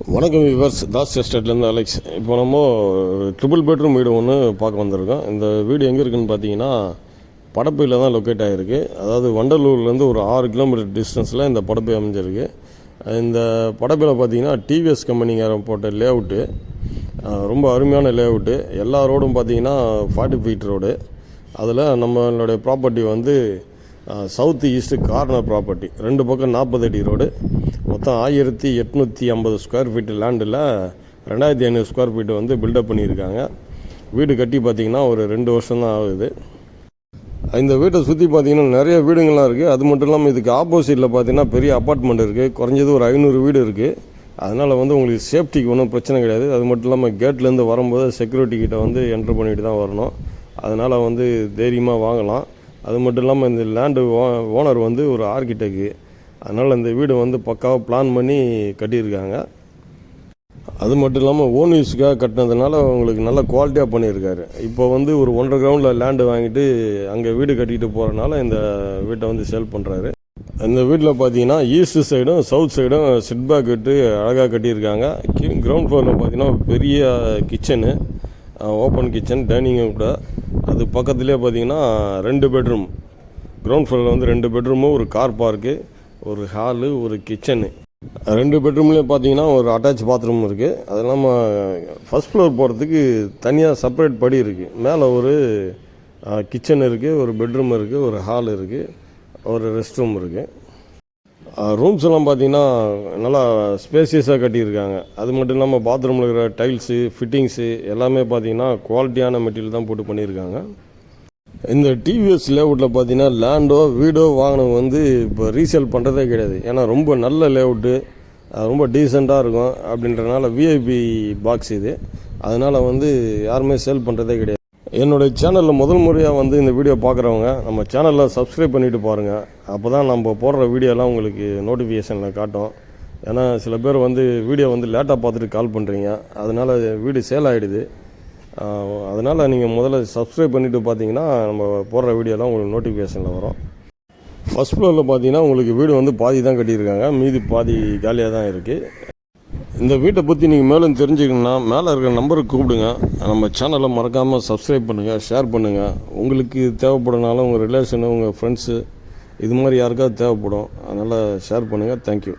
வணக்கம் viewers. Das எஸ்டேட்லேருந்து Alex. இப்போ நம்ம ட்ரிபிள் பெட்ரூம் வீடு ஒன்று பார்க்க வந்திருக்கோம். இந்த வீடு எங்கே இருக்குன்னு பார்த்தீங்கன்னா படப்பையில் தான் லொக்கேட் ஆகிருக்கு அதாவது வண்டலூர்லேருந்து ஒரு ஆறு கிலோமீட்டர் டிஸ்டன்ஸில் இந்த படப்பை அமைஞ்சிருக்கு. இந்த படப்பையில் பார்த்தீங்கன்னா டிவிஎஸ் கம்பெனிங்க போட்ட லே அவுட்டு ரொம்ப அருமையான லே அவுட்டு எல்லா ரோடும் பார்த்தீங்கன்னா ஃபார்ட்டி ஃபீட் ரோடு அதில் நம்மளுடைய ப்ராப்பர்ட்டி வந்து சவுத் ஈஸ்ட்டு கார்னர் ப்ராப்பர்ட்டி ரெண்டு பக்கம் நாற்பது அடி ரோடு மொத்தம் ஆயிரத்தி எட்நூற்றி ஐம்பது ஸ்கொயர் ஃபீட்டு லேண்டில் ரெண்டாயிரத்தி ஐநூறு ஸ்கொயர் ஃபீட்டு வந்து பில்டப் பண்ணியிருக்காங்க. வீடு கட்டி பார்த்திங்கன்னா ஒரு ரெண்டு வருஷம் தான் ஆகுது. இந்த வீட்டை சுற்றி பார்த்திங்கன்னா நிறைய வீடுங்கள்லாம் இருக்குது அது மட்டும் இல்லாமல் இதுக்கு ஆப்போசிட்டில் பார்த்தீங்கன்னா பெரிய அப்பார்ட்மெண்ட் இருக்குது குறைஞ்சது ஒரு ஐநூறு வீடு இருக்குது அதனால் வந்து உங்களுக்கு சேஃப்டிக்கு ஒன்றும் பிரச்சனை கிடையாது. அது மட்டும் இல்லாமல் கேட்லேருந்து வரும்போது செக்யூரிட்டி கிட்டே வந்து என்ட்ரு பண்ணிட்டு தான் வரணும். அதனால் வந்து தைரியமாக வாங்கலாம். அது மட்டும் இல்லாமல் இந்த லேண்டு ஓனர் வந்து ஒரு ஆர்கிடெக்ட் அதனால் இந்த வீடு வந்து பக்காவாக பிளான் பண்ணி கட்டியிருக்காங்க. அது மட்டும் இல்லாமல் ஓன் யூஸுக்காக கட்டினதுனால உங்களுக்கு நல்ல குவாலிட்டியாக பண்ணியிருக்காரு. இப்போ வந்து ஒரு ஒன்றரை கிரவுண்டில் லேண்டு வாங்கிட்டு அங்கே வீடு கட்டிட்டு போகிறனால இந்த வீட்டை வந்து சேல் பண்ணுறாரு இந்த வீட்டில் பார்த்தீங்கன்னா ஈஸ்ட் சைடும் சவுத் சைடும் சிட் பேக் விட்டு அழகாக கட்டியிருக்காங்க. கிரவுண்ட் ஃப்ளோரில் பார்த்தீங்கன்னா பெரிய கிச்சனு ஓப்பன் கிச்சன் டைனிங்கும் கூட. அது பக்கத்துலேயே பார்த்தீங்கன்னா ரெண்டு பெட்ரூம் கிரவுண்ட் ஃப்ளோரில் வந்து ரெண்டு பெட்ரூமும் ஒரு கார் பார்க்கு ஒரு ஹாலு ஒரு கிச்சனு. ரெண்டு பெட்ரூம்லேயும் பார்த்தீங்கன்னா ஒரு அட்டாச் பாத்ரூம் இருக்குது அது இல்லாமல் ஃபஸ்ட் ஃப்ளோர் போகிறதுக்கு தனியாக செப்பரேட் படி இருக்குது மேலே ஒரு கிச்சன் இருக்குது ஒரு பெட்ரூம் இருக்குது ஒரு ஹால் இருக்குது ஒரு ரெஸ்ட் ரூம் இருக்குது ரூம்ஸ் எல்லாம் பார்த்தீங்கன்னா நல்லா ஸ்பேசியஸாக கட்டியிருக்காங்க. அது மட்டும் இல்லாமல் பாத்ரூமில் இருக்கிற டைல்ஸு ஃபிட்டிங்ஸு எல்லாமே பார்த்தீங்கன்னா குவாலிட்டியான மெட்டீரியல் தான் போட்டு பண்ணியிருக்காங்க. இந்த டிவிஎஸ் லேஅவுட்டில் பார்த்தீங்கன்னா லேண்டோ வீடோ வாங்கினவங்க வந்து இப்போ ரீசேல் பண்ணுறதே கிடையாது. ஏன்னா ரொம்ப நல்ல லேஅவுட்டு ரொம்ப டீசெண்டாக இருக்கும் அப்படின்றனால விஐபி பாக்ஸ் இது. அதனால் வந்து யாருமே சேல் பண்ணுறதே கிடையாது. என்னுடைய சேனலில் முதல் முறையாக வந்து இந்த வீடியோ பார்க்குறவங்க நம்ம சேனலில் சப்ஸ்கிரைப் பண்ணிவிட்டு பாருங்கள் அப்போ தான் நம்ம போடுற வீடியோலாம் உங்களுக்கு நோட்டிஃபிகேஷனில் காட்டும். ஏன்னா சில பேர் வந்து வீடியோ வந்து லேட்டாக பார்த்துட்டு கால் பண்ணுறீங்க அதனால் வீடு சேல் ஆகிடுது அதனால் நீங்கள் முதல்ல சப்ஸ்கிரைப் பண்ணிவிட்டு பார்த்தீங்கன்னா நம்ம போடுற வீடியோலாம் உங்களுக்கு நோட்டிஃபிகேஷனில் வரும். ஃபஸ்ட் ஃப்ளோரில் பார்த்தீங்கன்னா உங்களுக்கு வீடு வந்து பாதி தான் கட்டியிருக்காங்க. மீதி பாதி காலியாக தான் இருக்குது இந்த வீட்டை பற்றி நீங்கள் மேலும் தெரிஞ்சுக்கணுன்னா மேலே இருக்கிற நம்பருக்கு கூப்பிடுங்க. நம்ம சேனலை மறக்காமல் சப்ஸ்கிரைப் பண்ணுங்கள் ஷேர் பண்ணுங்கள் உங்களுக்கு தேவைப்படுறனால உங்கள் ரிலேஷனு உங்கள் ஃப்ரெண்ட்ஸு இது மாதிரி யாருக்காவது தேவைப்படும் அதனால் ஷேர் பண்ணுங்கள் தேங்க்யூ